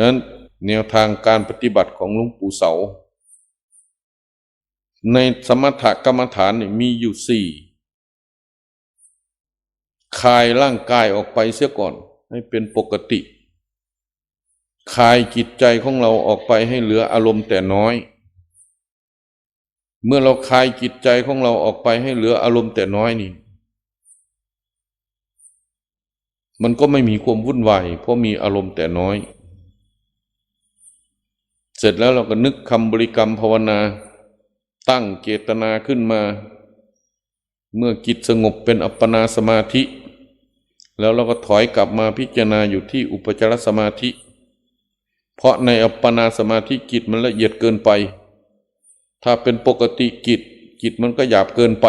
ฉะนั้นแนวทางการปฏิบัติของหลวงปู่เสา ในสมถกรรมฐานนี่มีอยู่สี่คลายร่างกายออกไปเสียก่อน ให้เป็นปกติ คลายจิตใจของเราออกไปให้เหลืออารมณ์แต่น้อย เมื่อเราคลายจิตใจของเราออกไปให้เหลืออารมณ์แต่น้อยนี่ มันก็ไม่มีความวุ่นวายเพราะมีอารมณ์แต่น้อย เสร็จแล้วเราก็นึกคำบริกรรมภาวนา ตั้งเจตนาขึ้นมา เมื่อจิตสงบเป็นอัปปนาสมาธิ แล้วเราก็ถอยกลับมาพิจารณาอยู่ที่อุปจารสมาธิ เพราะในอัปปนาสมาธิจิตมันละเอียดเกินไป ถ้าเป็นปกติจิตจิตมันก็หยาบเกินไป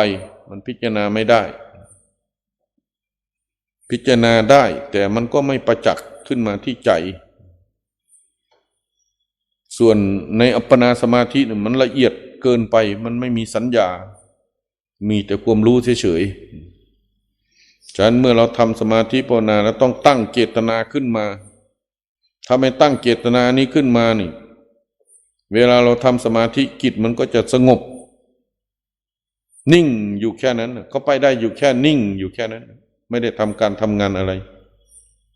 มันพิจารณาไม่ได้ พิจารณาได้แต่มันก็ไม่ประจักษ์ขึ้นมาที่ใจ ส่วนในอัปปนาสมาธิเนี่ยมันละเอียดเกินไป มันไม่มีสัญญา มีแต่ความรู้เฉยๆฉะนั้นเมื่อเราทำสมาธิภาวนาแล้วต้องตั้งเจตนาขึ้นมา ถ้าไม่ตั้งเจตนานี้ขึ้นมานี่ เวลาเราทำสมาธิจิตมันก็จะสงบ นิ่งอยู่แค่นั้นน่ะเขาไปได้อยู่แค่นิ่งอยู่แค่นั้น ไม่ได้ทำการทำงานอะไร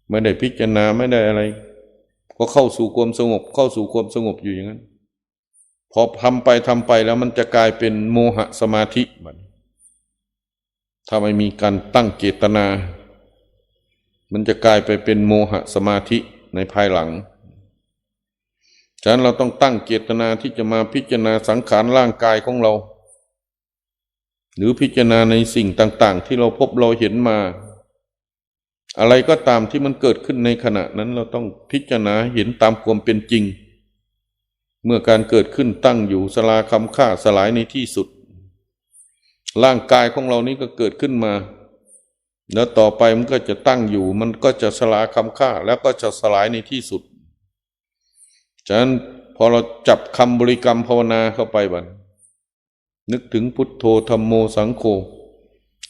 ไม่ได้พิจารณาไม่ได้อะไร ก็เข้าสู่ความสงบ เข้าสู่ความสงบอยู่อย่างนั้น พอทำไปทำไปแล้วมันจะกลายเป็นโมหะสมาธิมันถ้าไม่มีการตั้งเจตนา มันจะกลายไปเป็นโมหะสมาธิในภายหลัง ฉะนั้นเราต้องตั้งเจตนาที่จะมาพิจารณาสังขารร่างกายของเรา หรือพิจารณาในสิ่งต่าง ๆ ที่เราพบเราเห็นมา อะไรก็ตามที่มันเกิดขึ้นในขณะนั้นเราต้องพิจารณาเห็นตามความเป็นจริง เมื่อการเกิดขึ้นตั้งอยู่สลาคำค่าสลายในที่สุด ร่างกายของเรานี้ก็เกิดขึ้นมา แล้วต่อไปมันก็จะตั้งอยู่ มันก็จะสลาคำค่าแล้วก็จะสลายในที่สุด ฉะนั้นพอเราจับคำบริกรรมภาวนาเข้าไปบันนึกถึงพุทโธธรรมโมสังโฆ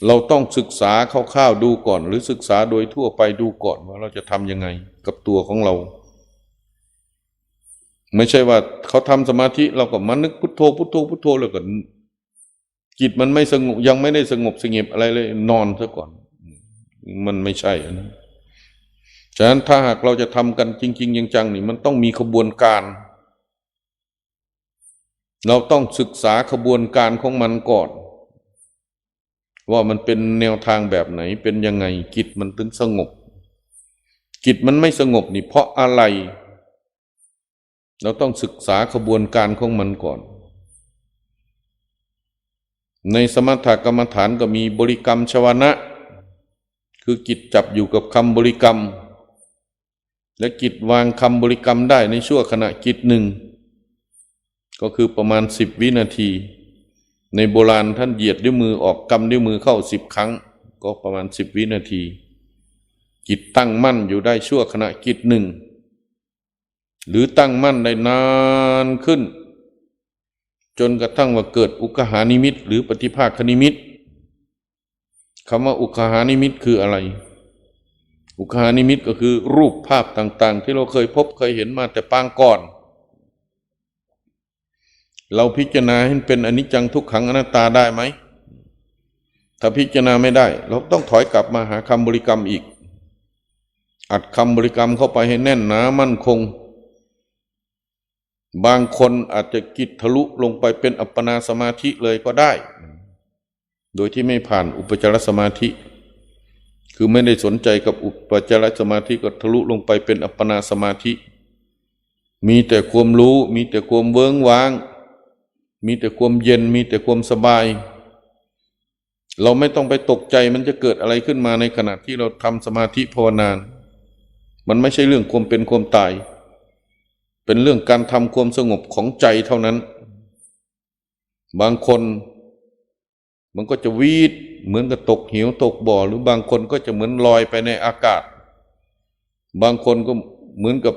เราต้องศึกษาคร่าวๆดูก่อน หรือศึกษาโดยทั่วไปดูก่อนว่าเราจะทำยังไงกับตัวของเรา ไม่ใช่ว่าเขาทำสมาธิเราก็มานึกพุทโธพุทโธพุทโธแล้วก็จิตมันไม่สงบยังไม่ได้สงบสงบอะไรเลย นอนซะก่อน มันไม่ใช่อันนั้นฉะนั้นถ้าหากเราจะทำกันจริง ๆ จังๆนี่มันต้องมีขบวนการ เราต้องศึกษาขบวนการของมันก่อน ว่ามันเป็นแนวทางแบบไหนเป็นยังไงจิตมันถึงสงบจิตมันไม่สงบนี่เพราะอะไร เราต้องศึกษาขบวนการของมันก่อน ในสมถกรรมฐานก็มีบริกรรมชวนะ คือจิตจับอยู่กับคำบริกรรม และจิตวางคำบริกรรมได้ในชั่วขณะจิตหนึ่ง ก็คือประมาณสิบวินาที ในโบราณท่านเหยียดด้วยมือออกกำด้วยมือเข้าสิบครั้ง ก็ประมาณสิบวินาที จิตตั้งมั่นอยู่ได้ชั่วขณะจิตหนึ่ง หรือตั้งมั่นได้นานขึ้น จนกระทั่งว่าเกิดอุกหานิมิต หรือปฏิภาคนิมิตคำว่าอุกหานิมิตคืออะไร อุกหานิมิตก็คือรูปภาพต่าง ๆ ที่เราเคยพบเคยเห็นมาแต่ปางก่อน เราพิจารณาให้เป็นอนิจจังทุกขังอนัตตาได้ไหม ถ้าพิจารณาไม่ได้ เราต้องถอยกลับมาหาคำบริกรรมอีก อัดคำบริกรรมเข้าไปให้แน่นหนามั่นคง บางคนอาจจะกิจทะลุลงไปเป็นอัปปนาสมาธิเลยก็ได้ โดยที่ไม่ผ่านอุปจารสมาธิ คือไม่ได้สนใจกับอุปจารสมาธิก็ทะลุลงไปเป็นอัปปนาสมาธิ มีแต่ความรู้มีแต่ความเวิ้งว้าง มีแต่ความเย็นมีแต่ความสบาย เราไม่ต้องไปตกใจมันจะเกิดอะไรขึ้นมาในขณะที่เราทำสมาธิภาวนานมันไม่ใช่เรื่องความเป็นความตาย เป็นเรื่องการทำความสงบของใจเท่านั้น บางคนมันก็จะวีดเหมือนกับตกเหวตกบ่อ หรือบางคนก็จะเหมือนลอยไปในอากาศ บางคนก็เหมือนกับ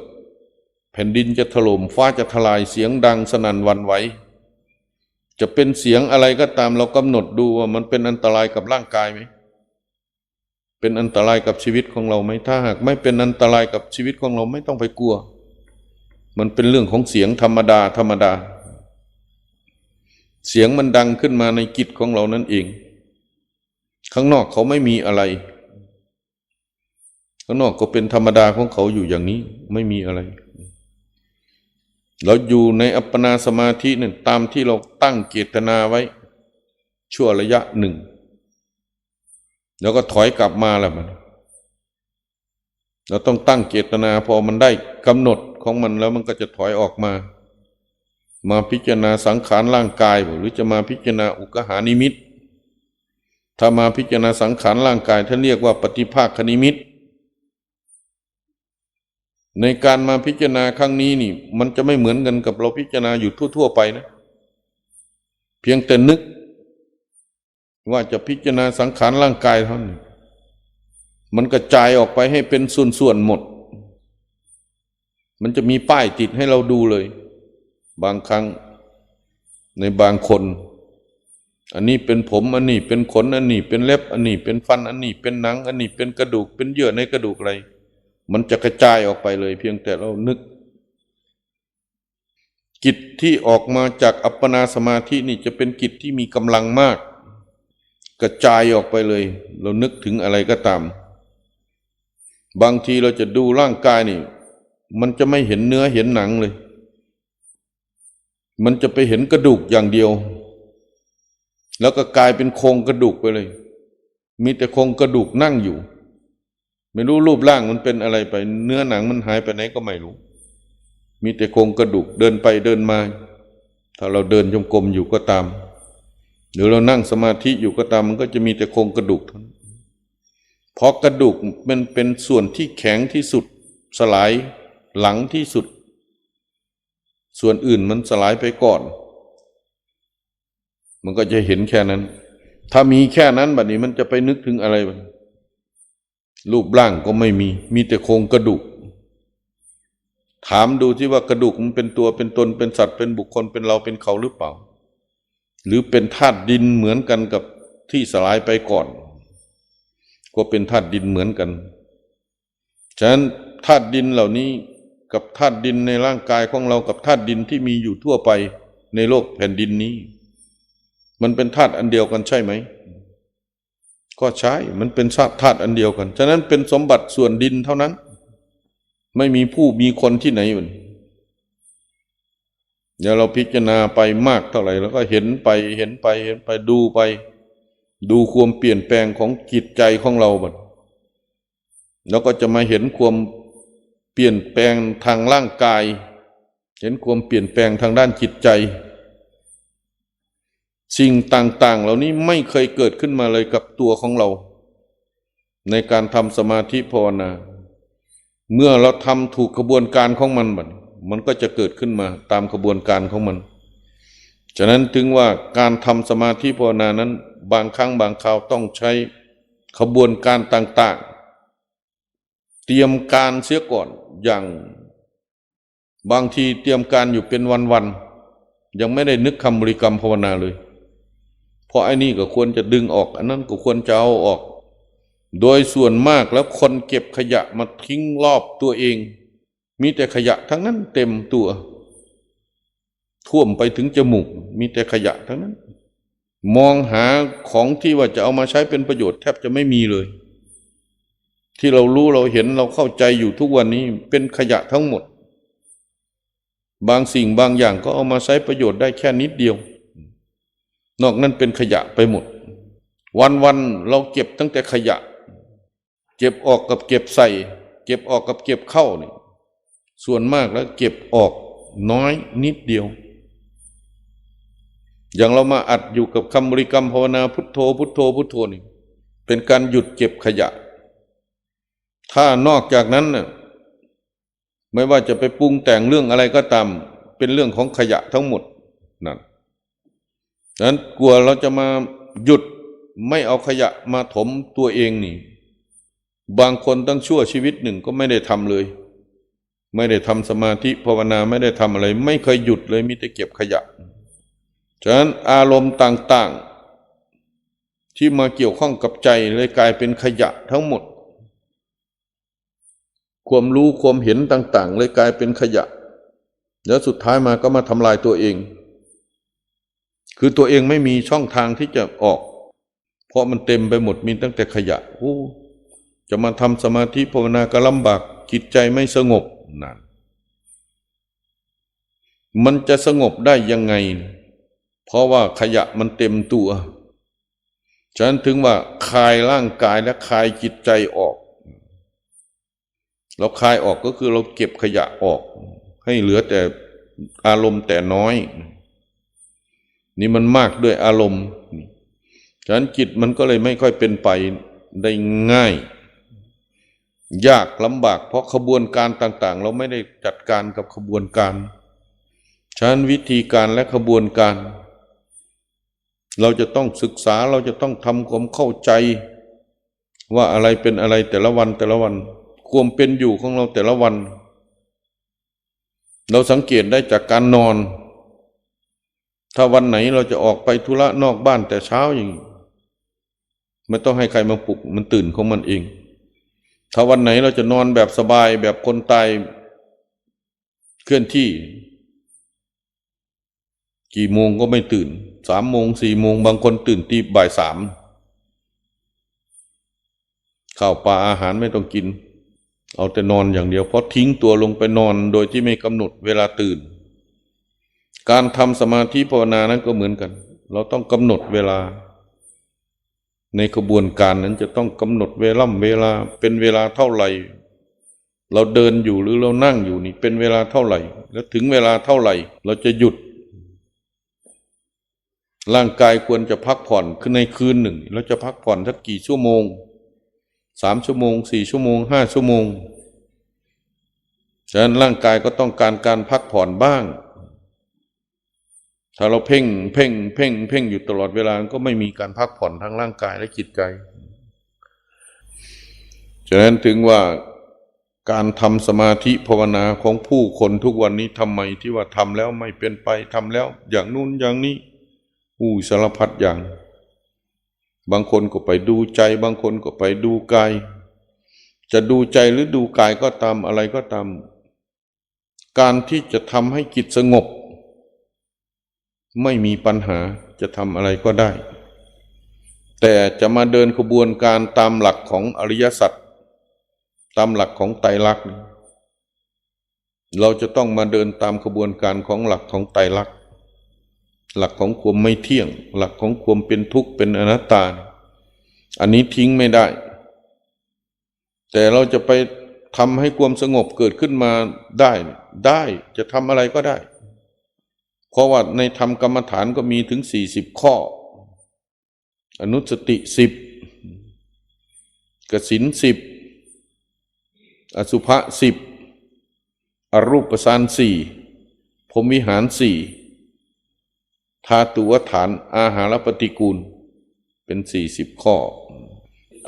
แผ่นดินจะถล่มฟ้าจะทลายเสียงดังสนั่นวันไหว จะเป็นเสียงอะไรก็ตามเรากำหนดดูว่ามันเป็นอันตรายกับร่างกายไหม เป็นอันตรายกับชีวิตของเราไหมถ้าหากไม่เป็นอันตรายกับชีวิตของเราไม่ต้องไปกลัว มันเป็นเรื่องของเสียงธรรมดาธรรมดา เสียงมันดังขึ้นมาในกิจของเรานั่นเอง ข้างนอกเขาไม่มีอะไร ข้างนอกก็เป็นธรรมดาของเขาอยู่อย่างนี้ไม่มีอะไร เราอยู่ในอัปปนาสมาธินี่ยตามที่เราตั้งเจตนาไว้ ชั่วระยะหนึ่ง แล้วก็ถอยกลับมาแล้วมัน เราต้องตั้งเจตนาพอมันได้กำหนดของมันแล้วมันก็จะถอยออกมา มาพิจารณาสังขารร่างกาย หรือจะมาพิจารณาอุกหานิมิต ถ้ามาพิจารณาสังขารร่างกายท่านเรียกว่าปฏิภาคนิมิต ในการมาพิจารณาครั้งนี้นี่ มันจะไม่เหมือนกันกับเราพิจารณาอยู่ทั่ว ๆ ไปนะ เพียงแต่นึก ว่าจะพิจารณาสังขารร่างกายเท่านั้นมันกระจายออกไปให้เป็นส่วนๆหมด มันจะมีป้ายติดให้เราดูเลย บางครั้งในบางคน อันนี้เป็นผม อันนี้เป็นขน อันนี้เป็นเล็บ อันนี้เป็นฟัน อันนี้เป็นหนัง อันนี้เป็นกระดูก เป็นเยื่อในกระดูกอะไร มันจะกระจายออกไปเลยเพียงแต่เรานึก กิจที่ออกมาจากอัปปนาสมาธินี่จะเป็นกิจที่มีกำลังมาก กระจายออกไปเลย เรานึกถึงอะไรก็ตาม บางทีเราจะดูร่างกายนี่ มันจะไม่เห็นเนื้อเห็นหนังเลย มันจะไปเห็นกระดูกอย่างเดียว แล้วก็กลายเป็นโครงกระดูกไปเลย มีแต่โครงกระดูกนั่งอยู่ ไม่รู้รูปร่างมันเป็นอะไรไป เนื้อหนังมันหายไปไหนก็ไม่รู้ มีแต่โครงกระดูกเดินไปเดินมา ถ้าเราเดินจงกรมอยู่ก็ตาม หรือเรานั่งสมาธิอยู่ก็ตาม มันก็จะมีแต่โครงกระดูกเท่านั้นเพราะกระดูกมันเป็นส่วนที่แข็งที่สุด สลายหลังที่สุด ส่วนอื่นมันสลายไปก่อน มันก็จะเห็นแค่นั้น ถ้ามีแค่นั้นบัดนี้มันจะไปนึกถึงอะไรบ้าง รูปร่างก็ไม่มี มีแต่โครงกระดูก ถามดูที่ว่ากระดูกมันเป็นตัวเป็นตนเป็นสัตว์เป็นบุคคลเป็นเราเป็นเขาหรือเปล่า หรือเป็นธาตุดินเหมือนกันกับที่สลายไปก่อน ก็เป็นธาตุดินเหมือนกัน ฉะนั้นธาตุดินเหล่านี้กับธาตุดินในร่างกายของเรากับธาตุดินที่มีอยู่ทั่วไปในโลกแผ่นดินนี้ มันเป็นธาตุอันเดียวกันใช่ไหม ก็ใช่มันเป็นธาตุอันเดียวกัน ฉะนั้นเป็นสมบัติส่วนดินเท่านั้น ไม่มีผู้มีคนที่ไหนมันเดี๋ยวเราพิจารณาไปมากเท่าไหร่แล้วก็เห็นไปเห็นไปเห็นไปดูไป ดูความเปลี่ยนแปลงของจิตใจของเราบัดแล้วก็จะมาเห็นความเปลี่ยนแปลงทางร่างกาย เห็นความเปลี่ยนแปลงทางด้านจิตใจ สิ่งต่างๆ เหล่านี้ไม่เคยเกิดขึ้นมาเลยกับตัวของเรา ในการทำสมาธิภาวนา เมื่อเราทำถูกกระบวนการของมันบัดมันก็จะเกิดขึ้นมาตามกระบวนการของมัน ฉะนั้นถึงว่าการทำสมาธิภาวนานั้น บางครั้งบางคราวต้องใช้ขบวนการต่างๆ เตรียมการเสียก่อนอย่าง บางทีเตรียมการอยู่เป็นวันๆยังไม่ได้นึกคำบริกรรมภาวนาเลย เพราะไอ้นี่ก็ควรจะดึงออก อันนั้นก็ควรจะเอาออก โดยส่วนมากแล้วคนเก็บขยะมาทิ้งรอบตัวเอง มีแต่ขยะทั้งนั้นเต็มตัว ท่วมไปถึงจมูก มีแต่ขยะทั้งนั้น มองหาของที่ว่าจะเอามาใช้เป็นประโยชน์แทบจะไม่มีเลย ที่เรารู้เราเห็นเราเข้าใจอยู่ทุกวันนี้เป็นขยะทั้งหมดบางสิ่งบางอย่างก็เอามาใช้ประโยชน์ได้แค่นิดเดียว นอกนั้นเป็นขยะไปหมด วันๆเราเก็บตั้งแต่ขยะ เก็บออกกับเก็บใส่ เก็บออกกับเก็บเข้านี่ส่วนมากแล้วเก็บออกน้อยนิดเดียว อย่างเรามาอัดอยู่กับคำบริกรรมภาวนาพุทโธ พุทโธพุทโธนี่ เป็นการหยุดเก็บขยะ ถ้านอกจากนั้นน่ะไม่ว่าจะไปปรุงแต่งเรื่องอะไรก็ตาม เป็นเรื่องของขยะทั้งหมดนั่น ดังนั้นกลัวเราจะมาหยุดไม่เอาขยะมาถมตัวเองนี่ บางคนตั้งชั่วชีวิตหนึ่งก็ไม่ได้ทำเลย ไม่ได้ทำสมาธิภาวนาไม่ได้ทำอะไร ไม่เคยหยุดเลยมีแต่เก็บขยะ ฉะนั้นอารมณ์ต่างๆ ที่มาเกี่ยวข้องกับใจเลยกลายเป็นขยะทั้งหมด ความรู้ความเห็นต่าง ๆ เลยกลายเป็นขยะ แล้วสุดท้ายมาก็มาทำลายตัวเอง คือตัวเองไม่มีช่องทางที่จะออก เพราะมันเต็มไปหมดมีตั้งแต่ขยะโอ้จะมาทำสมาธิภาวนาก็ลำบากจิตใจไม่สงบนั่นมันจะสงบได้ยังไง เพราะว่าขยะมันเต็มตัวฉะนั้นถึงว่าคลายร่างกายและคลายจิตใจออก เราคลายออกก็คือเราเก็บขยะออก ให้เหลือแต่อารมณ์แต่น้อย นี่มันมากด้วยอารมณ์ฉะนั้นจิตมันก็เลยไม่ค่อยเป็นไปได้ง่าย ยากลำบาก เพราะขบวนการต่าง ๆ เราไม่ได้จัดการกับขบวนการฉะนั้นวิธีการและขบวนการ เราจะต้องศึกษาเราจะต้องทำความเข้าใจ ว่าอะไรเป็นอะไรแต่ละวันแต่ละวัน ความเป็นอยู่ของเราแต่ละวัน เราสังเกตได้จากการนอน ถ้าวันไหนเราจะออกไปธุระนอกบ้านแต่เช้าอย่างนี้ไม่ต้องให้ใครมาปลุกมันตื่นของมันเอง ถ้าวันไหนเราจะนอนแบบสบายแบบคนตายเคลื่อนที่ กี่โมงก็ไม่ตื่นสามโมงสี่โมงบางคนตื่นตีบ่ายสามข้าวปลาอาหารไม่ต้องกิน เอาแต่นอนอย่างเดียวเพราะทิ้งตัวลงไปนอนโดยที่ไม่กำหนดเวลาตื่น การทำสมาธิภาวนานั้นก็เหมือนกัน เราต้องกำหนดเวลา ในกระบวนการนั้นจะต้องกำหนดเวล่ำเวลาเป็นเวลาเท่าไหร่ เราเดินอยู่หรือเรานั่งอยู่นี่เป็นเวลาเท่าไหร่ แล้วถึงเวลาเท่าไหร่ เราจะหยุด ร่างกายควรจะพักผ่อนคือในคืนหนึ่ง เราจะพักผ่อนสักกี่ชั่วโมงสามชั่วโมงสี่ชั่วโมงห้าชั่วโมงฉะนั้นร่างกายก็ต้องการการพักผ่อนบ้าง ถ้าเราเพ่ง เพ่ง เพ่ง เพ่งอยู่ตลอดเวลาก็ไม่มีการพักผ่อนทั้งร่างกายและจิตใจ ฉะนั้นถึงว่าการทำสมาธิภาวนาของผู้คนทุกวันนี้ทำไมที่ว่าทำแล้วไม่เป็นไปทำแล้ว อย่างนู้นอย่างนี้อู้สารพัดอย่าง บางคนก็ไปดูใจ บางคนก็ไปดูกาย จะดูใจหรือดูกายก็ตามอะไรก็ตาม การที่จะทำให้จิตสงบ ไม่มีปัญหาจะทำอะไรก็ได้ แต่จะมาเดินขบวนการตามหลักของอริยสัจตามหลักของไตรลักษณ์เราจะต้องมาเดินตามขบวนการของหลักของไตรลักษณ์หลักของความไม่เที่ยง หลักของความเป็นทุกข์เป็นอนัตตา อันนี้ทิ้งไม่ได้ แต่เราจะไปทำให้ความสงบเกิดขึ้นมาได้ ได้จะทำอะไรก็ได้ เพราะว่าในธรรมกรรมฐานก็มีถึงสี่สิบข้อ อนุสติสิบกสินสิบอสุภะสิบอรูปสานสี่พรมวิหารสี่ธาตุวฐานอาหารปฏิกูล เป็นสี่สิบข้อ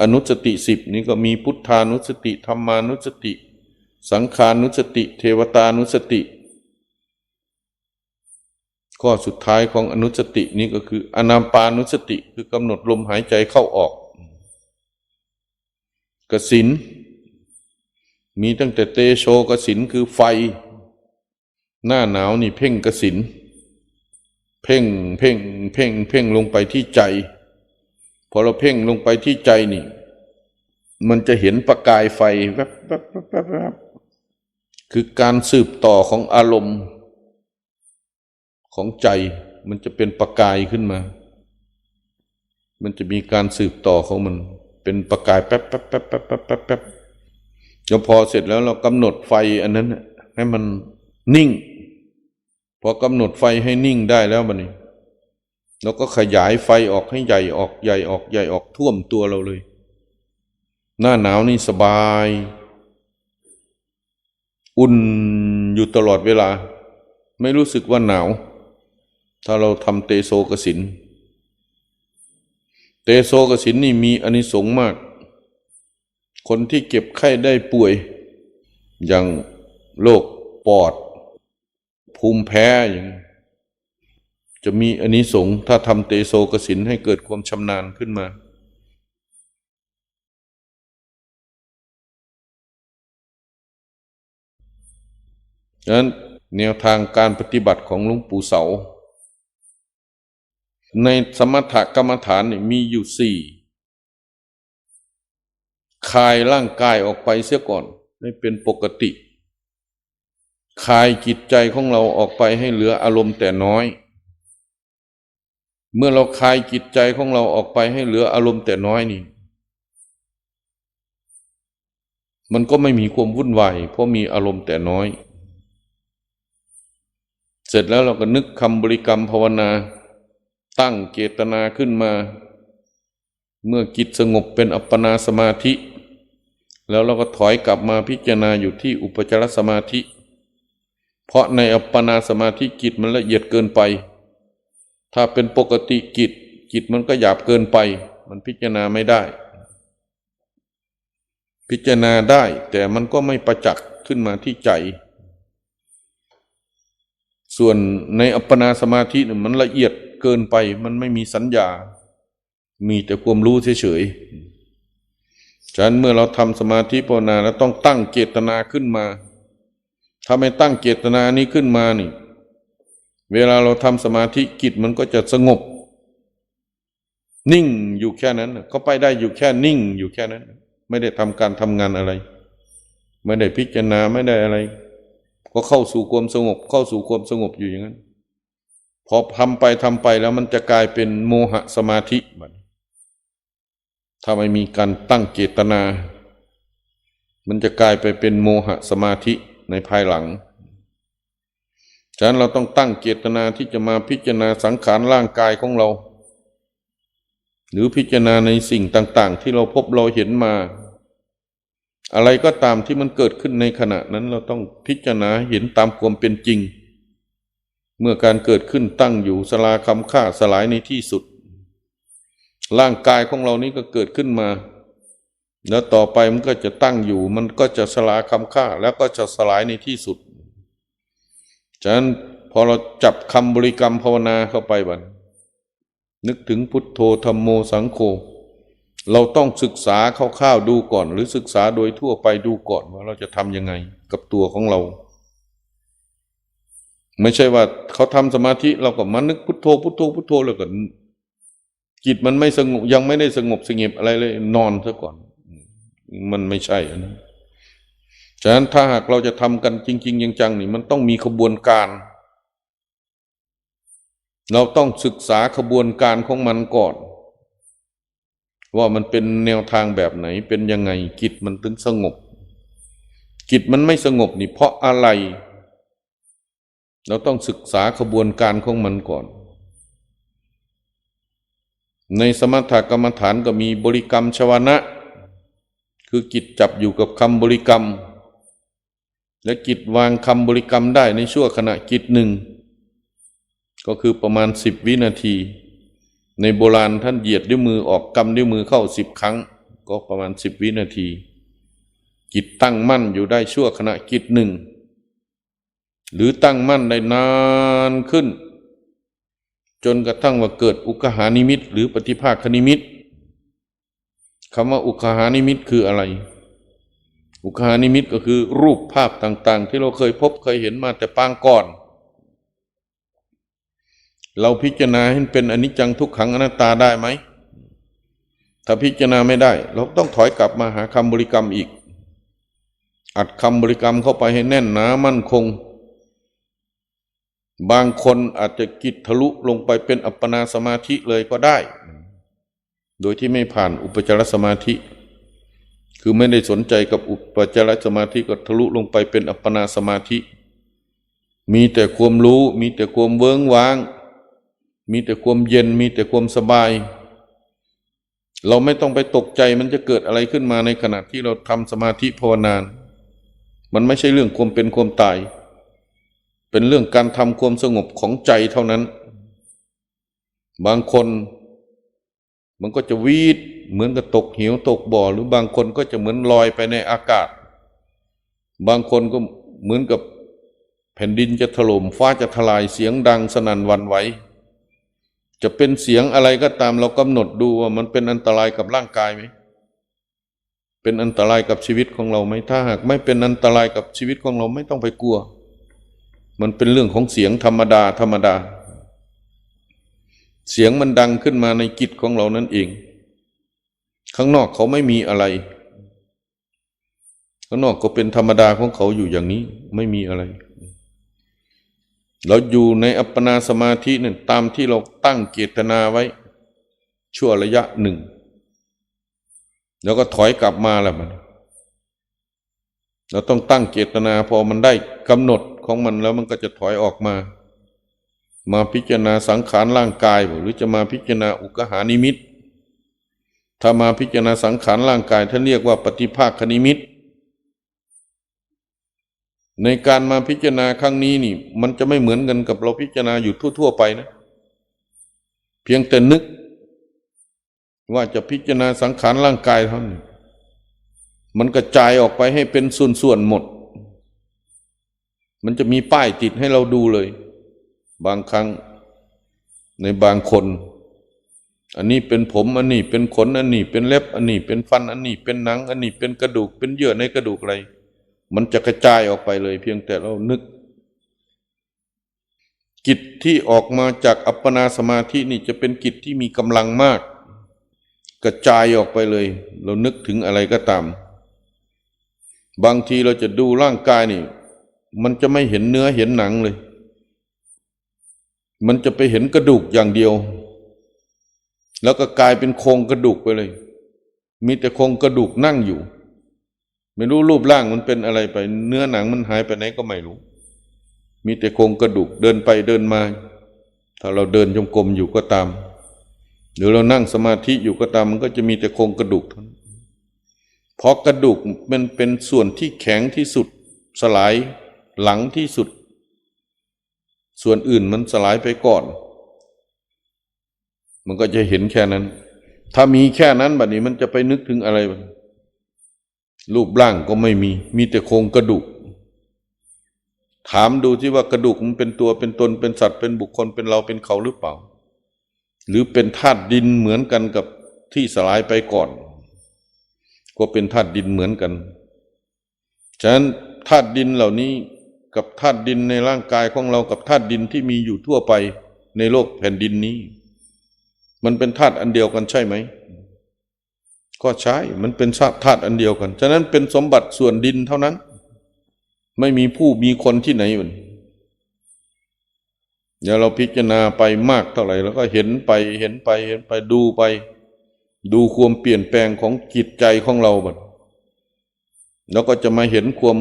อนุสติสิบนี้ก็มีพุทธานุสติธรรมานุสติ สังขานุสติ เทวตานุสติ ข้อสุดท้ายของอนุสตินี้ก็คืออนามปานุสติคือกำหนดลมหายใจเข้าออกกสินมีตั้งแต่เตโชกสินคือไฟ หน้าหนาวนี่เพ่งกสินเพ่งเพ่งเพ่งเพ่งลงไปที่ใจ พอเราเพ่งลงไปที่ใจนี่ มันจะเห็นประกายไฟแวบแวบแวบแวบแวบคือการสืบต่อของอารมณ์ ของใจมันจะเป็นประกายขึ้นมา มันจะมีการสืบต่อของมัน เป็นประกายแป๊บแป๊บแป๊บแป๊บแป๊บแป๊บแป๊บแล้วพอเสร็จแล้วเรากำหนดไฟอันนั้นให้มันนิ่ง พอกำหนดไฟให้นิ่งได้แล้วมันนี่เราก็ขยายไฟออกให้ใหญ่ออกใหญ่ออกใหญ่ออกท่วมตัวเราเลย หน้าหนาวนี่สบาย อุ่นอยู่ตลอดเวลา ไม่รู้สึกว่าหนาว ถ้าเราทำเตโซกสิน เตโซกสินนี่มีอานิสงส์มาก คนที่เก็บไข้ได้ป่วย อย่างโรคปอด ภูมิแพ้อย่าง จะมีอานิสงส์ถ้าทำเตโซกสินให้เกิดความชำนาญขึ้นมาดังนั้นแนวทางการปฏิบัติของหลวงปู่เสา ในสมถกรรมฐานนี่มีอยู่สี่คลายร่างกายออกไปเสียก่อน ให้เป็นปกติ คลายจิตใจของเราออกไปให้เหลืออารมณ์แต่น้อย เมื่อเราคลายจิตใจของเราออกไปให้เหลืออารมณ์แต่น้อยนี่ มันก็ไม่มีความวุ่นวายเพราะมีอารมณ์แต่น้อย เสร็จแล้วเราก็นึกคำบริกรรมภาวนา ตั้งเจตนาขึ้นมา เมื่อจิตสงบเป็นอัปปนาสมาธิ แล้วเราก็ถอยกลับมาพิจารณาอยู่ที่อุปจารสมาธิ เพราะในอัปปนาสมาธิจิตมันละเอียดเกินไป ถ้าเป็นปกติจิตจิตมันก็หยาบเกินไป มันพิจารณาไม่ได้ พิจารณาได้แต่มันก็ไม่ประจักษ์ขึ้นมาที่ใจ ส่วนในอัปปนาสมาธิเนี่ยมันละเอียด เกินไปมันไม่มีสัญญา มีแต่ความรู้เฉยๆฉะนั้นเมื่อเราทำสมาธิภาวนาแล้วต้องตั้งเจตนาขึ้นมา ถ้าไม่ตั้งเจตนานี้ขึ้นมานี่ เวลาเราทำสมาธิจิตมันก็จะสงบ นิ่งอยู่แค่นั้น ก็ไปได้อยู่แค่นิ่งอยู่แค่นั้น ไม่ได้ทำการทำงานอะไร ไม่ได้พิจารณาไม่ได้อะไร ก็เข้าสู่ความสงบ เข้าสู่ความสงบอยู่อย่างนั้น พอทำไปทำไปแล้วมันจะกลายเป็นโมหะสมาธิบันถ้าไม่มีการตั้งเจตนา มันจะกลายไปเป็นโมหะสมาธิในภายหลัง ฉะนั้นเราต้องตั้งเจตนาที่จะมาพิจารณาสังขารร่างกายของเรา หรือพิจารณาในสิ่งต่าง ๆ ที่เราพบเราเห็นมา อะไรก็ตามที่มันเกิดขึ้นในขณะนั้นเราต้องพิจารณาเห็นตามความเป็นจริง เมื่อการเกิดขึ้นตั้งอยู่สลาคำค่าสลายในที่สุด ร่างกายของเรานี้ก็เกิดขึ้นมา แล้วต่อไปมันก็จะตั้งอยู่ มันก็จะสลาคำค่าแล้วก็จะสลายในที่สุด ฉะนั้นพอเราจับคำบริกรรมภาวนาเข้าไปบันนึกถึงพุทโธธรรมโมสังโฆเราต้องศึกษาคร่าวๆดูก่อน หรือศึกษาโดยทั่วไปดูก่อนว่าเราจะทำยังไงกับตัวของเรา ไม่ใช่ว่าเขาทำสมาธิเราก็มานึกพุทโธพุทโธพุทโธแล้วก็จิตมันไม่สงบยังไม่ได้สงบสงบอะไรเลย นอนซะก่อน มันไม่ใช่นนั้นฉะนั้นถ้าหากเราจะทำกันจริง ๆ จังๆนี่มันต้องมีขบวนการ เราต้องศึกษาขบวนการของมันก่อน ว่ามันเป็นแนวทางแบบไหน เป็นยังไงจิตมันถึงสงบจิตมันไม่สงบนี่เพราะอะไร เราต้องศึกษาขบวนการของมันก่อน ในสมถกรรมฐานก็มีบริกรรมชวนะ คือจิตจับอยู่กับคำบริกรรม และจิตวางคำบริกรรมได้ในชั่วขณะจิตหนึ่ง ก็คือประมาณสิบวินาที ในโบราณท่านเหยียดด้วยมือออกกำด้วยมือเข้าสิบครั้ง ก็ประมาณสิบวินาทีจิตตั้งมั่นอยู่ได้ชั่วขณะจิตหนึ่ง หรือตั้งมั่นได้นานขึ้น จนกระทั่งว่าเกิดอุกหานิมิต หรือปฏิภาคนิมิตคำว่าอุกหานิมิตคืออะไร อุกหานิมิตก็คือรูปภาพต่างๆ ที่เราเคยพบเคยเห็นมาแต่ปางก่อน เราพิจารณาให้เป็นอนิจจังทุกขังอนัตตาได้ไหมถ้าพิจารณาไม่ได้ เราต้องถอยกลับมาหาคำบริกรรมอีก อัดคำบริกรรมเข้าไปให้แน่นหนามั่นคง บางคนอาจจะกิจทะลุลงไปเป็นอัปปนาสมาธิเลยก็ได้ โดยที่ไม่ผ่านอุปจารสมาธิ คือไม่ได้สนใจกับอุปจารสมาธิก็ทะลุลงไปเป็นอัปปนาสมาธิ มีแต่ความรู้มีแต่ความเวิ้งว้าง มีแต่ความเย็นมีแต่ความสบาย เราไม่ต้องไปตกใจมันจะเกิดอะไรขึ้นมาในขณะที่เราทำสมาธิภาวนานมันไม่ใช่เรื่องความเป็นความตาย เป็นเรื่องการทำความสงบของใจเท่านั้น บางคนมันก็จะวีดเหมือนกับตกเหวตกบ่อ หรือบางคนก็จะเหมือนลอยไปในอากาศ บางคนก็เหมือนกับแผ่นดินจะถล่มฟ้าจะทลายเสียงดังสนั่นวันไหวจะเป็นเสียงอะไรก็ตามเรากำหนดดูว่ามันเป็นอันตรายกับร่างกายไหมเป็นอันตรายกับชีวิตของเราไหมถ้าหากไม่เป็นอันตรายกับชีวิตของเราไม่ต้องไปกลัว มันเป็นเรื่องของเสียงธรรมดา ธรรมดา เสียงมันดังขึ้นมาในกิจของเรานั่นเอง ข้างนอกเขาไม่มีอะไร ข้างนอกก็เป็นธรรมดาของเขาอยู่อย่างนี้ไม่มีอะไร เราอยู่ในอัปปนาสมาธินี่ยตามที่เราตั้งเจตนาไว้ ชั่วระยะหนึ่ง แล้วก็ถอยกลับมาแล้วมันเราต้องตั้งเจตนาพอมันได้กำหนด ของมันแล้วมันก็จะถอยออกมา มาพิจารณาสังขารร่างกาย หรือจะมาพิจารณาอุกหานิมิต ถ้ามาพิจารณาสังขารร่างกายท่านเรียกว่าปฏิภาคนิมิต ในการมาพิจารณาครั้งนี้นี่ มันจะไม่เหมือนกันกับเราพิจารณาอยู่ทั่ว ๆ ไปนะ เพียงแต่นึก ว่าจะพิจารณาสังขารร่างกายเท่านั้นมันกระจายออกไปให้เป็นส่วนๆหมด มันจะมีป้ายติดให้เราดูเลย บางครั้งในบางคน อันนี้เป็นผม อันนี้เป็นขน อันนี้เป็นเล็บ อันนี้เป็นฟัน อันนี้เป็นหนัง อันนี้เป็นกระดูก เป็นเยื่อในกระดูกอะไร มันจะกระจายออกไปเลย เพียงแต่เรานึก กิจที่ออกมาจากอัปปนาสมาธินี่จะเป็นกิจที่มีกำลังมาก กระจายออกไปเลย เรานึกถึงอะไรก็ตาม บางทีเราจะดูร่างกายนี่ มันจะไม่เห็นเนื้อเห็นหนังเลย มันจะไปเห็นกระดูกอย่างเดียว แล้วก็กลายเป็นโครงกระดูกไปเลย มีแต่โครงกระดูกนั่งอยู่ ไม่รู้รูปร่างมันเป็นอะไรไป เนื้อหนังมันหายไปไหนก็ไม่รู้ มีแต่โครงกระดูกเดินไปเดินมา ถ้าเราเดินจงกรมอยู่ก็ตาม หรือเรานั่งสมาธิอยู่ก็ตาม มันก็จะมีแต่โครงกระดูกเท่านั้นเพราะกระดูกมันเป็นส่วนที่แข็งที่สุดสลาย หลังที่สุด ส่วนอื่นมันสลายไปก่อน มันก็จะเห็นแค่นั้น ถ้ามีแค่นั้นบัดนี้มันจะไปนึกถึงอะไรรูปร่างก็ไม่มี มีแต่โครงกระดูก ถามดูที่ว่ากระดูกมันเป็นตัวเป็นตนเป็นสัตว์เป็นบุคคลเป็นเราเป็นเขาหรือเปล่า หรือเป็นธาตุดินเหมือนกันกับที่สลายไปก่อน ก็เป็นธาตุดินเหมือนกัน ฉะนั้นธาตุดินเหล่านี้ กับธาตุดินในร่างกายของเรากับธาตุดินที่มีอยู่ทั่วไปในโลกแผ่นดินนี้ มันเป็นธาตุอันเดียวกันใช่ไหม ก็ใช่มันเป็นธาตุอันเดียวกัน ฉะนั้นเป็นสมบัติส่วนดินเท่านั้น ไม่มีผู้มีคนที่ไหนมันเดี๋ยวเราพิจารณาไปมากเท่าไหร่แล้วก็เห็นไปเห็นไปเห็นไปดูไป ดูความเปลี่ยนแปลงของจิตใจของเราบัดแล้วก็จะมาเห็นความ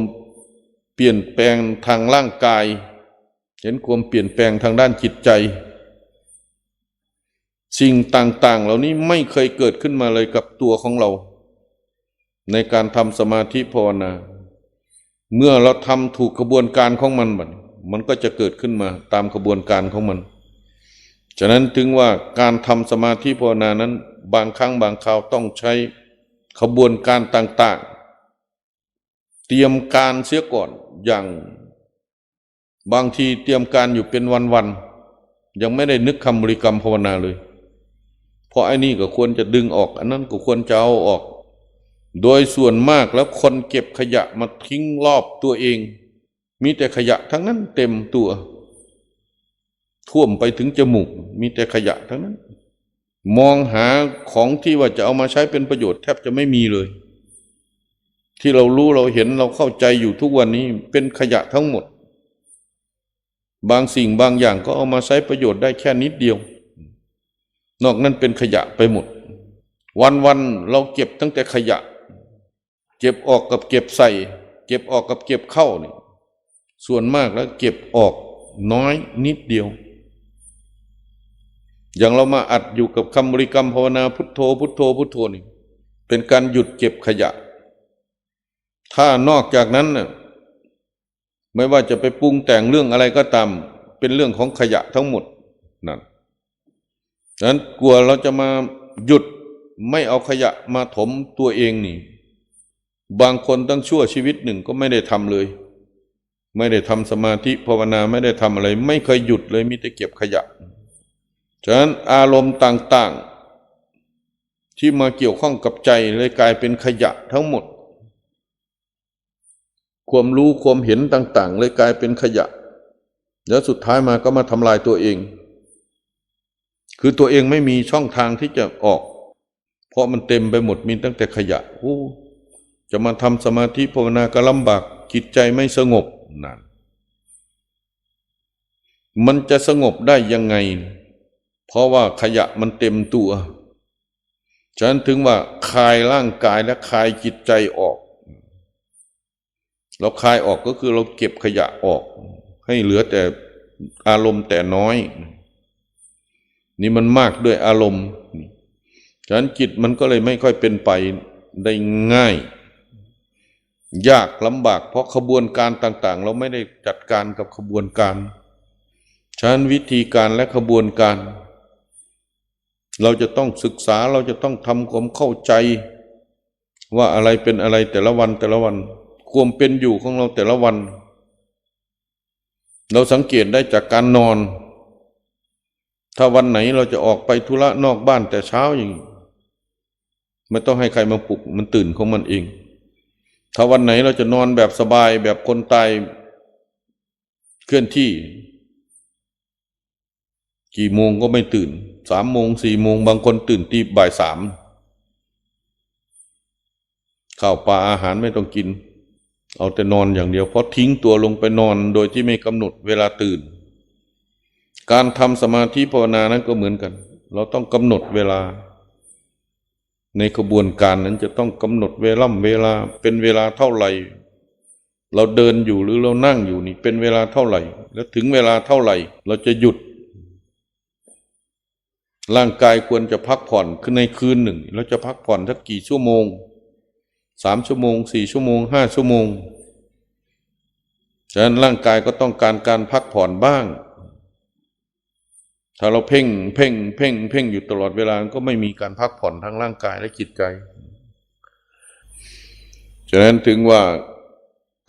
เปลี่ยนแปลงทางร่างกาย เห็นความเปลี่ยนแปลงทางด้านจิตใจ สิ่งต่างๆ เหล่านี้ไม่เคยเกิดขึ้นมาเลยกับตัวของเรา ในการทำสมาธิภาวนา เมื่อเราทำถูกกระบวนการของมันบัดมันก็จะเกิดขึ้นมาตามกระบวนการของมัน ฉะนั้นถึงว่าการทำสมาธิภาวนานั้น บางครั้งบางคราวต้องใช้ขบวนการต่าง ๆ เตรียมการเสียก่อนอย่างบางทีเตรียมการอยู่เป็นวันๆยังไม่ได้นึกคำบริกรรมภาวนาเลย เพราะไอ้นี่ก็ควรจะดึงออก อันนั้นก็ควรจะเอาออก โดยส่วนมากแล้วคนเก็บขยะมาทิ้งรอบตัวเอง มีแต่ขยะทั้งนั้นเต็มตัว ท่วมไปถึงจมูก มีแต่ขยะทั้งนั้น มองหาของที่ว่าจะเอามาใช้เป็นประโยชน์แทบจะไม่มีเลย ที่เรารู้เราเห็นเราเข้าใจอยู่ทุกวันนี้เป็นขยะทั้งหมด บางสิ่งบางอย่างก็เอามาใช้ประโยชน์ได้แค่นิดเดียว นอกนั้นเป็นขยะไปหมด วันๆเราเก็บตั้งแต่ขยะ เก็บออกกับเก็บใส่ เก็บออกกับเก็บเข้านี่ส่วนมากแล้วเก็บออกน้อยนิดเดียว อย่างเรามาอัดอยู่กับคำบริกรรมภาวนาพุทโธพุทโธพุทโธนี่เป็นการหยุดเก็บขยะ ถ้านอกจากนั้นน่ะไม่ว่าจะไปปรุงแต่งเรื่องอะไรก็ตาม เป็นเรื่องของขยะทั้งหมดนั่นดังนั้นกลัวเราจะมาหยุดไม่เอาขยะมาถมตัวเองนี่บางคนตั้งชั่วชีวิตหนึ่งก็ไม่ได้ทำเลย ไม่ได้ทำสมาธิภาวนาไม่ได้ทำอะไร ไม่เคยหยุดเลยมีแต่เก็บขยะ ฉะนั้นอารมณ์ต่าง ๆ ที่มาเกี่ยวข้องกับใจเลยกลายเป็นขยะทั้งหมด ความรู้ความเห็นต่าง ๆ เลยกลายเป็นขยะ แล้วสุดท้ายมาก็มาทำลายตัวเอง คือตัวเองไม่มีช่องทางที่จะออก เพราะมันเต็มไปหมดมีตั้งแต่ขยะโอ้จะมาทำสมาธิภาวนาก็ลำบากจิตใจไม่สงบนั่นมันจะสงบได้ยังไง เพราะว่าขยะมันเต็มตัวฉะนั้นถึงว่าคลายร่างกายและคลายจิตใจออก เราคลายออกก็คือเราเก็บขยะออก ให้เหลือแต่อารมณ์แต่น้อย นี่มันมากด้วยอารมณ์ฉะนั้นจิตมันก็เลยไม่ค่อยเป็นไปได้ง่าย ยากลำบากเพราะขบวนการต่าง ๆ เราไม่ได้จัดการกับขบวนการฉะนั้นวิธีการและขบวนการ เราจะต้องศึกษาเราจะต้องทำความเข้าใจ ว่าอะไรเป็นอะไรแต่ละวันแต่ละวัน ความเป็นอยู่ของเราแต่ละวัน เราสังเกตได้จากการนอน ถ้าวันไหนเราจะออกไปธุระนอกบ้านแต่เช้าอย่างไม่ต้องให้ใครมาปลุกมันตื่นของมันเอง ถ้าวันไหนเราจะนอนแบบสบายแบบคนตายเคลื่อนที่ กี่โมงก็ไม่ตื่นสามโมงสี่โมงบางคนตื่นตีบ่ายสามข้าวปลาอาหารไม่ต้องกิน เอาแต่นอนอย่างเดียวเพราะทิ้งตัวลงไปนอนโดยที่ไม่กำหนดเวลาตื่น การทำสมาธิภาวนานั้นก็เหมือนกัน เราต้องกำหนดเวลา ในกระบวนการนั้นจะต้องกำหนดเวล่ำเวลาเป็นเวลาเท่าไหร่ เราเดินอยู่หรือเรานั่งอยู่นี่เป็นเวลาเท่าไหร่ แล้วถึงเวลาเท่าไหร่ เราจะหยุด ร่างกายควรจะพักผ่อนคือในคืนหนึ่ง เราจะพักผ่อนสักกี่ชั่วโมง สามชั่วโมงสี่ชั่วโมงห้าชั่วโมงฉะนั้นร่างกายก็ต้องการการพักผ่อนบ้าง ถ้าเราเพ่งเพ่งเพ่งเพ่งอยู่ตลอดเวลาก็ไม่มีการพักผ่อนทั้งร่างกายและจิตใจ ฉะนั้นถึงว่า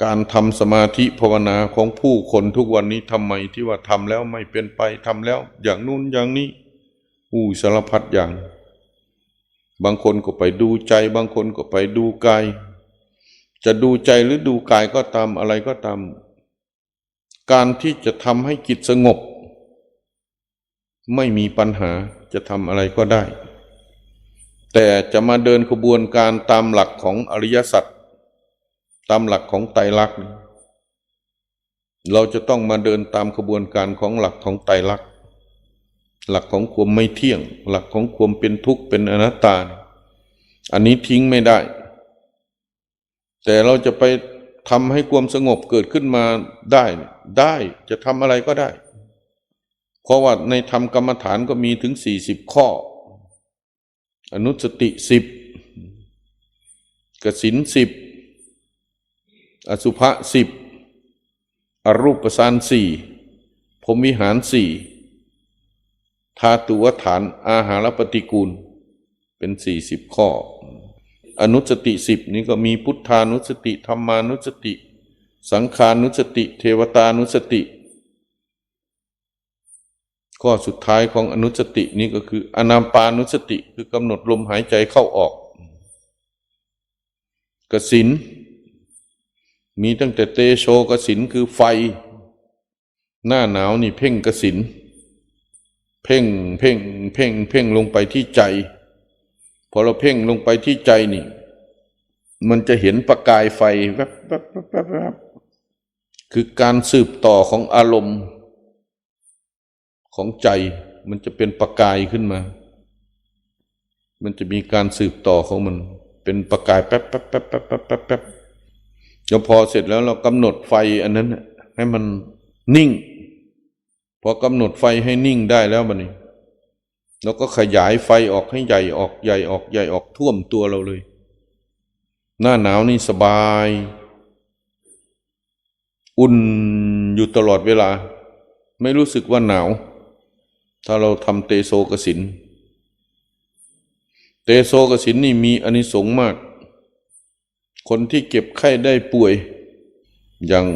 การทำสมาธิภาวนาของผู้คนทุกวันนี้ทำไมที่ว่าทำแล้วไม่เป็นไปทำแล้วอย่างนู้นอย่างนี้อู้สารพัดอย่าง บางคนก็ไปดูใจ บางคนก็ไปดูกาย จะดูใจหรือดูกายก็ตามอะไรก็ตาม การที่จะทำให้จิตสงบ ไม่มีปัญหาจะทำอะไรก็ได้ แต่จะมาเดินขบวนการตามหลักของอริยสัจตามหลักของไตรลักษณ์เราจะต้องมาเดินตามขบวนการของหลักของไตรลักษณ์ หลักของความไม่เที่ยง หลักของความเป็นทุกข์เป็นอนัตตา อันนี้ทิ้งไม่ได้ แต่เราจะไปทำให้ความสงบเกิดขึ้นมาได้ ได้จะทำอะไรก็ได้ เพราะว่าในธรรมกรรมฐานก็มีถึงสี่สิบข้อ อนุสติสิบกสินสิบอสุภะสิบอรูปสานสี่พรมวิหารสี่ ธาตุวฐานอาหารปฏิกูล เป็นสี่สิบข้อ อนุสติสิบนี้ก็มีพุทธานุสติธรรมานุสติ สังขานุสติ เทวตานุสติ ข้อสุดท้ายของอนุสตินี้ก็คืออนามปานุสติคือกำหนดลมหายใจเข้าออกกสินมีตั้งแต่เตโชกสินคือไฟ หน้าหนาวนี่เพ่งกสิน เพ่งเพ่งเพ่งเพ่งลงไปที่ใจ พอเราเพ่งลงไปที่ใจนี่ มันจะเห็นประกายไฟแวบแวบแวบแวบแวบคือการสืบต่อของอารมณ์ ของใจมันจะเป็นประกายขึ้นมา มันจะมีการสืบต่อของมัน เป็นประกายแป๊บแป๊บแป๊บแป๊บแป๊บแป๊บแป๊บพอเสร็จแล้วเรากำหนดไฟอันนั้นให้มันนิ่ง พอกำหนดไฟให้นิ่งได้แล้วมันนี่เราก็ขยายไฟออกให้ใหญ่ออกใหญ่ออกใหญ่ออกท่วมตัวเราเลย หน้าหนาวนี่สบาย อุ่นอยู่ตลอดเวลา ไม่รู้สึกว่าหนาว ถ้าเราทำเตโซกสิน เตโซกสินนี่มีอานิสงส์มาก คนที่เก็บไข้ได้ป่วย อย่าง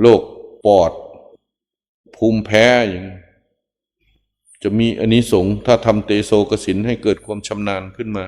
โรคปอด ภูมิแพ้อย่าง จะมีอานิสงส์ถ้าทำเตโซกสินให้เกิดความชำนาญขึ้นมา